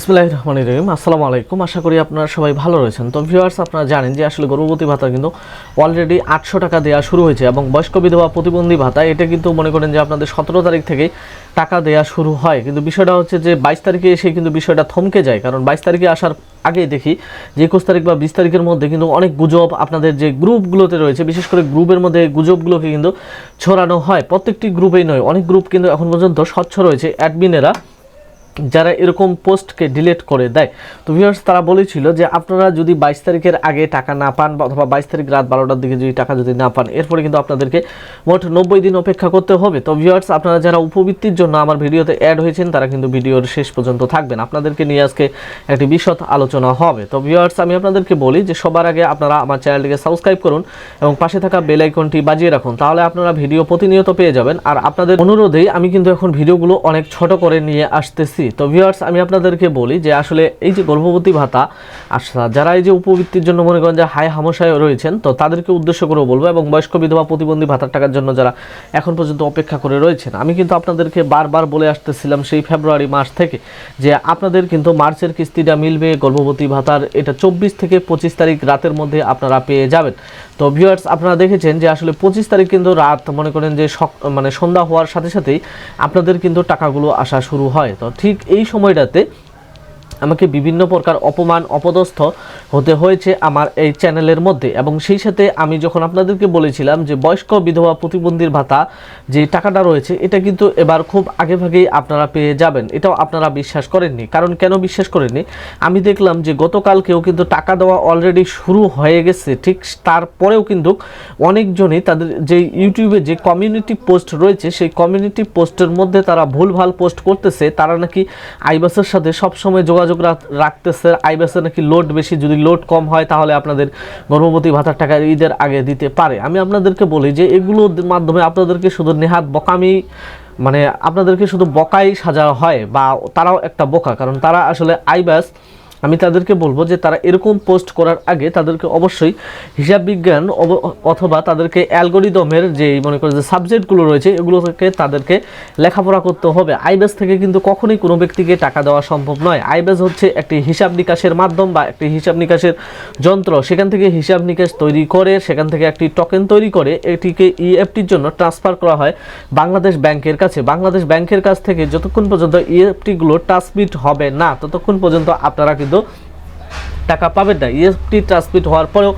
বিসমিল্লাহ রহমান রহিম। আসসালামু আলাইকুম। আশা করি আপনারা সবাই ভালো রয়েছেন। তো ভিউয়ার্স আপনারা জানেন যে আসলে গর্ভবতী ভাতা কিন্তু অলরেডি আটশো টাকা দেওয়া শুরু হয়েছে এবং বয়স্ক বিধবা প্রতিবন্ধী ভাতা, এটা কিন্তু মনে করেন যে আপনাদের সতেরো তারিখ থেকে টাকা দেওয়া শুরু হয়। কিন্তু বিষয়টা হচ্ছে যে বাইশ তারিখে এসে কিন্তু বিষয়টা থমকে যায়। কারণ বাইশ তারিখে আসার আগেই দেখি যে একুশ তারিখ বা বিশ তারিখের মধ্যে কিন্তু অনেক গুজব আপনাদের যে গ্রুপগুলোতে রয়েছে, বিশেষ করে গ্রুপের মধ্যে গুজবগুলোকে কিন্তু ছড়ানো হয়। প্রত্যেকটি গ্রুপেই নয়, অনেক গ্রুপ কিন্তু এখন পর্যন্ত স্বচ্ছ রয়েছে। অ্যাডমিনেরা যারা এরকম পোস্টকে ডিলিট করে দেয়, তো ভিউয়ার্স তারা বলেছিল যে আপনারা যদি বাইশ তারিখের আগে টাকা না পান অথবা বাইশ তারিখ রাত বারোটার দিকে যদি টাকা যদি না পান, এরপরে কিন্তু আপনাদেরকে মোট নব্বই দিন অপেক্ষা করতে হবে। তো ভিউয়ার্স আপনারা যারা উপবৃত্তির জন্য আমার ভিডিওতে অ্যাড হয়েছেন, তারা কিন্তু ভিডিওর শেষ পর্যন্ত থাকবেন। আপনাদেরকে নিয়ে আজকে একটি বিশদ আলোচনা হবে। তো ভিউয়ার্স আমি আপনাদেরকে বলি যে সবার আগে আপনারা আমার চ্যানেলটিকে সাবস্ক্রাইব করুন এবং পাশে থাকা বেল আইকনটি বাজিয়ে রাখুন, তাহলে আপনারা ভিডিও প্রতিনিয়ত পেয়ে যাবেন। আর আপনাদের অনুরোধেই আমি কিন্তু এখন ভিডিওগুলো অনেক ছোট করে নিয়ে আসতেছি। তো ভিউয়ার্স আমি আপনাদেরকে বলি যে আসলে এই যে গর্ভবতী ভাতা আচ্ছা যারা এই যে উপবৃত্তির জন্য মনে করেন যে হাই হামশায় রয়েছেন, তো তাদেরকে উদ্দেশ্য করে বলব এবং বয়স্ক বিধবা প্রতিবন্ধী ভাতার টাকার জন্য যারা এখন পর্যন্ত অপেক্ষা করে রয়েছেন। আমি কিন্তু আপনাদেরকে বারবার বলে আসতেছিলাম সেই ফেব্রুয়ারি মাস থেকে যে আপনাদের কিন্তু মার্চের কিস্তিটা মিলবে, গর্ভবতী ভাতার এটা চব্বিশ থেকে পঁচিশ তারিখ রাতের মধ্যে আপনারা পেয়ে যাবেন। তো ভিউয়ার্স আপনারা দেখেছেন যে আসলে পঁচিশ তারিখ কিন্তু রাত মনে করেন যে মানে সন্ধ্যা হওয়ার সাথে সাথেই আপনাদের কিন্তু টাকাগুলো আসা শুরু হয়। তো ঠিক এই সময়টাতে আমাকে বিভিন্ন প্রকার অপমান, অপদস্থ হতে হয়েছে আমার এই চ্যানেলের মধ্যে। এবং সেই সাথে আমি যখন আপনাদেরকে বলেছিলাম যে বয়স্ক বিধবা প্রতিবন্ধীর ভাতা যে টাকাটা রয়েছে, এটা কিন্তু এবার খুব আগেভাগেই আপনারা পেয়ে যাবেন। এটাও আপনারা বিশ্বাস করেননি। কারণ কেন বিশ্বাস করেননি? আমি দেখলাম যে গতকালকেও কিন্তু টাকা দেওয়া অলরেডি শুরু হয়ে গেছে। ঠিক তারপরেও কিন্তু অনেকজনই তাদের যে ইউটিউবে যে কমিউনিটি পোস্ট রয়েছে, সেই কমিউনিটি পোস্টের মধ্যে তারা ভুলভাল পোস্ট করতেছে। তারা নাকি আইবাসের সাথে সবসময় যোগাযোগ রাখ- রাখতেছে। আইবাসের নাকি লোড বেশি। যদি লোড কম হয়, তাহলে আপনাদের গর্ভবতী ভাতার টাকা ঈদের আগে দিতে পারে। আমি আপনাদেরকে বলি যে এগুলোর মাধ্যমে আপনাদেরকে শুধু নেহাত বকামি মানে আপনাদেরকে শুধু বকাই সাজা হয় বা তারাও একটা বোকা। কারণ তারা আসলে আইবাস আমি তাদেরকে বলব যে তারা এরকম পোস্ট করার আগে তাদেরকে অবশ্যই হিসাব বিজ্ঞান অথবা তাদেরকে অ্যালগোরিদমের যে মনে করে যে সাবজেক্টগুলো রয়েছে এগুলো থেকে তাদেরকে লেখাপড়া করতে হবে। আইবেস থেকে কিন্তু কখনোই কোনো ব্যক্তিকে টাকা দেওয়া সম্ভব নয়। আইবেস হচ্ছে একটি হিসাব নিকাশের মাধ্যম বা একটি হিসাব নিকাশের যন্ত্র। সেখান থেকে হিসাব নিকাশ তৈরি করে, সেখান থেকে একটি টোকেন তৈরি করে, এটিকে ইএফটির জন্য ট্রান্সফার করা হয় বাংলাদেশ ব্যাংকের কাছে। বাংলাদেশ ব্যাংকের কাছ থেকে যতক্ষণ পর্যন্ত ইএফটিগুলো ট্রান্সমিট হবে না, ততক্ষণ পর্যন্ত আপনারা কিন্তু টাকা পাবেন না। ইএফটি ট্রান্সমিট হওয়ার পরেও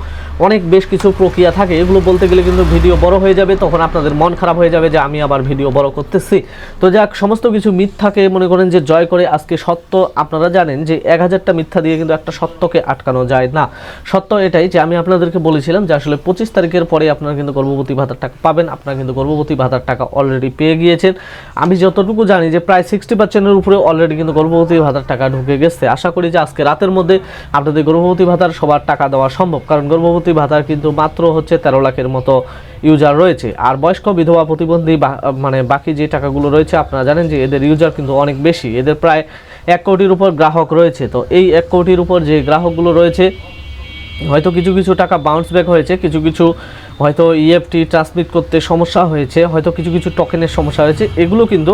অনেক বেশ কিছু প্রক্রিয়া থাকে। এগুলো বলতে গেলে কিন্তু ভিডিও বড় হয়ে যাবে, তখন আপনাদের মন খারাপ হয়ে যাবে যে আমি আবার ভিডিও বড় করতেছি। তো যাক, সমস্ত কিছু মিথ্যাকে মনে করেন যে জয় করে আজকে সত্য, আপনারা জানেন যে এক হাজারটা মিথ্যা দিয়ে কিন্তু একটা সত্যকে আটকানো যায় না। সত্য এটাই যে আমি আপনাদেরকে বলেছিলাম যে আসলে পঁচিশ তারিখের পরে আপনারা কিন্তু গর্ভবতী ভাতার টাকা পাবেন, আপনারা কিন্তু গর্ভবতী ভাতার টাকা অলরেডি পেয়ে গিয়েছেন। আমি যতটুকু জানি যে প্রায় সিক্সটি পার্সেন্টের উপরে অলরেডি কিন্তু গর্ভবতী ভাতার টাকা ঢুকে গেছে। আশা করি যে আজকে রাতের মধ্যে আপনাদের গর্ভবতী ভাতার সবার টাকা দেওয়া সম্ভব, কারণ গর্ভবতী ভাতার কিন্তু মাত্র হচ্ছে তেরো লাখের মতো ইউজার রয়েছে। আর বয়স্ক বিধবা প্রতিবন্ধী মানে বাকি যে টাকাগুলো রয়েছে, আপনারা জানেন যে এদের ইউজার কিন্তু অনেক বেশি। এদের প্রায় এক কোটির উপর গ্রাহক রয়েছে। তো এই এক কোটির উপর যে গ্রাহকগুলো রয়েছে, হয়তো কিছু কিছু টাকা বাউন্স ব্যাক হয়েছে, কিছু কিছু হয়তো ইএফটি ট্রান্সমিট করতে সমস্যা হয়েছে, হয়তো কিছু কিছু টোকেনের সমস্যা হয়েছে, এগুলো কিন্তু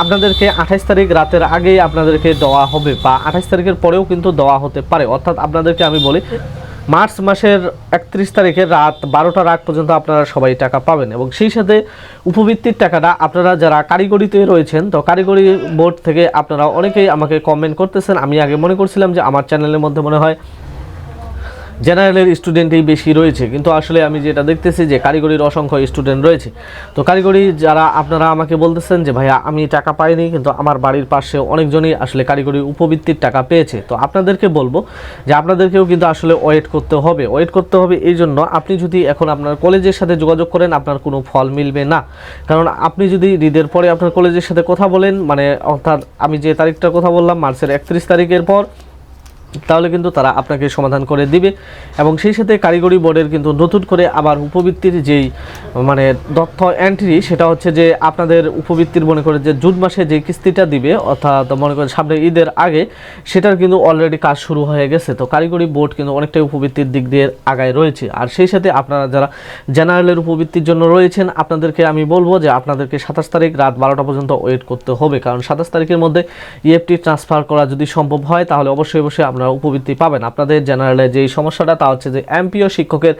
আপনাদেরকে আঠাশ তারিখ রাতের আগেই আপনাদেরকে দেওয়া হবে বা আঠাশ তারিখের পরেও কিন্তু দেওয়া হতে পারে। অর্থাৎ আপনাদেরকে আমি বলি মার্চ মাসের একত্রিশ তারিখে রাত বারোটার আগ পর্যন্ত আপনারা সবাই টাকা পাবেন এবং সেই সাথে উপবৃত্তির টাকাটা আপনারা যারা কারিগরিতে রয়েছেন, তো কারিগরি বোর্ড থেকে আপনারা অনেকেই আমাকে কমেন্ট করতেছেন। আমি আগে মনে করছিলাম যে আমার চ্যানেলের মধ্যে মনে হয় জেনারেলের স্টুডেন্টই বেশি রয়েছে। কিন্তু আসলে আমি যেটা দেখতেছি যে কারিগরির অসংখ্য স্টুডেন্ট রয়েছে। তো কারিগরি যারা আপনারা আমাকে বলতেছেন যে, ভাইয়া, আমি টাকা পাইনি, কিন্তু আমার বাড়ির পাশে অনেকজনই আসলে কারিগরি উপবৃত্তির টাকা পেয়েছে। তো আপনাদেরকে বলব যে, আপনাদেরকেও কিন্তু আসলে ওয়েট করতে হবে। ওয়েট করতে হবে এই জন্য আপনি যদি এখন আপনার কলেজের সাথে যোগাযোগ করেন, আপনার কোনো ফল মিলবে না। কারণ আপনি যদি ঈদের পরে আপনার কলেজের সাথে কথা বলেন মানে অর্থাৎ আমি যে তারিখটার কথা বললাম, মার্চের একত্রিশ তারিখের পর তাহলে কিন্তু তারা আপনাকে সমাধান করে দিবে। এবং সেই সাথে কারিগরি বোর্ডের কিন্তু নতুন করে আবার উপবৃত্তির যেই মানে তথ্য এন্ট্রি সেটা হচ্ছে যে আপনাদের উপবৃত্তির মনে করে যে জুন মাসে যে কিস্তিটা দিবে, অর্থাৎ মনে করেন সামনে ঈদের আগে, সেটার কিন্তু অলরেডি কাজ শুরু হয়ে গেছে। তো কারিগরি বোর্ড কিন্তু অনেকটাই উপবৃত্তির দিক দিয়ে আগায় রয়েছে। আর সেই সাথে আপনারা যারা জেনারেলের উপবৃত্তির জন্য রয়েছেন, আপনাদেরকে আমি বলব যে আপনাদেরকে সাতাশ তারিখ রাত বারোটা পর্যন্ত ওয়েট করতে হবে। কারণ সাতাশ তারিখের মধ্যে ইএফটি ট্রান্সফার করা যদি সম্ভব হয়, তাহলে অবশ্যই অবশ্যই আপনারা উপবৃত্তি পাবেন। আপনাদের জেনারেলে যে সমস্যাটা তা হচ্ছে যে, এমপিও শিক্ষকের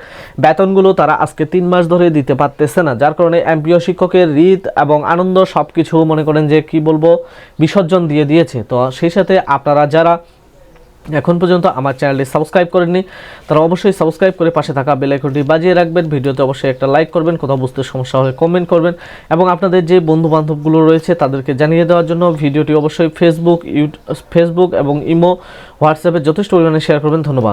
বেতনগুলো তারা আজকে তিন মাস ধরে দিতে পারতেছে না। যার কারণে এমপিও শিক্ষকের রীত এবং আনন্দ সব কিছু মনে করেন যে, কি বলব, বিসর্জন দিয়ে দিয়েছে। তো সেই সাথে আপনারা যারা এখন পর্যন্ত আমার চ্যানেলটি সাবস্ক্রাইব করেননি, তারা অবশ্যই সাবস্ক্রাইব করে পাশে থাকা বেল আইকনটি বাজিয়ে রাখবেন। ভিডিওতে অবশ্যই একটা লাইক করবেন, কোথাও বুঝতে সমস্যা হলে কমেন্ট করবেন। এবং আপনাদের যে বন্ধু বান্ধবগুলো রয়েছে, তাদেরকে জানিয়ে দেওয়ার জন্য ভিডিওটি অবশ্যই ফেসবুক ইউটিউব ফেসবুক এবং ইমো হোয়াটসঅ্যাপে যথেষ্ট পরিমাণে শেয়ার করবেন। ধন্যবাদ।